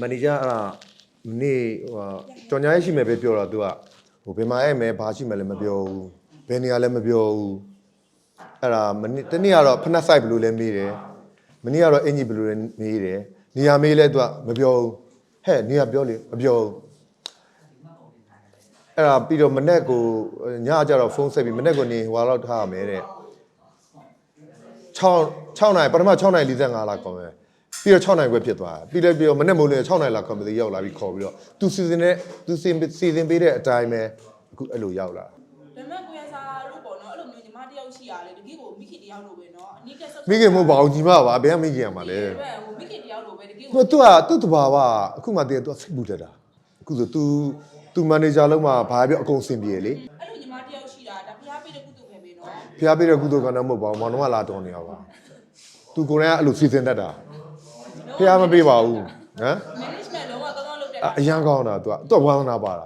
မန်နေဂျာအဲ့ဒါမနေ့ဟိုဟာကြော်ညာရေးရှိမယ်ပဲပြောတော့ तू ကဟိုဘယ်မှာအဲ့မယ်ဘာရှိမယ်လဲမပြောဘူးဘယ်နေရာလဲမပြောဘူးအဲ့ဒါမနေ့တနေ့ကတော့ဖနက်ဆိုင်ဘယ်လိုလဲမေးတယ်မနေ့ကတော့အင်ဂျီဘယ်လိုလဲမေးတယ်နေရာမေးလဲ तू ကမပြောဘူးဟဲ့နေရာပြောလေမပြောဘူးအဲ့ဒါပြီးတော့မနေ့ကိုညကျတော့ဖုန်းဆက်ပြီးမနေ့ကနေဟိုလောက်ထားရမယ်တဲ့6 6နိုင်ပထမ6နိုင်45လာခေါ်မယ် ပြီးတော့6နိုင်ခွဲဖြစ်သွားပြီးလည်းပြီးတော့မနေ့မိုးလင်း6နိုင်လာ company ရောက်လာပြီးခေါ်ပြီးတော့သူစီစဉ်တဲ့သူစီစီစဉ်ပေးတဲ့အတိုင်းပဲအခုအဲ့လိုရောက်လာဒါပေမဲ့ကိုရစာတို့ပေါ့နော်အဲ့လိုမျိုးညီမတယောက်ရှိရလေတကယ်ကိုမိခင်တယောက်လိုပဲနော်အနီးကပ်ဆက်မိခင်မဟုတ်ပါဘူးညီမပါဘယ်ကမိခင်ရမှာလဲဟိုမိခင်တယောက်လိုပဲတကယ်ကိုသူကသူ့တဘာဝအခုမှတည်းကသူကစိတ်ပူတတ်တာအခုဆို तू तू မန်နေဂျာလုံးမှာဘာပြောအကုန်အဆင်ပြေလေအဲ့လိုညီမတယောက်ရှိတာဒါဖျားပေးတဲ့ကုသိုလ်ပဲပဲနော်ဖျားပေးတဲ့ကုသိုလ်ကတော့မဟုတ်ပါဘူးမောင်နှမလာတော်နေရပါသူကိုယ်ကအဲ့လိုစီစဉ်တတ်တာ ဖျားမပေးပါဘူးဟမ် management လုံးဝကောင်းကောင်းလုပ်တဲ့အအရန်ကောင်းတာ तू ကသူကဝါသနာပါတာ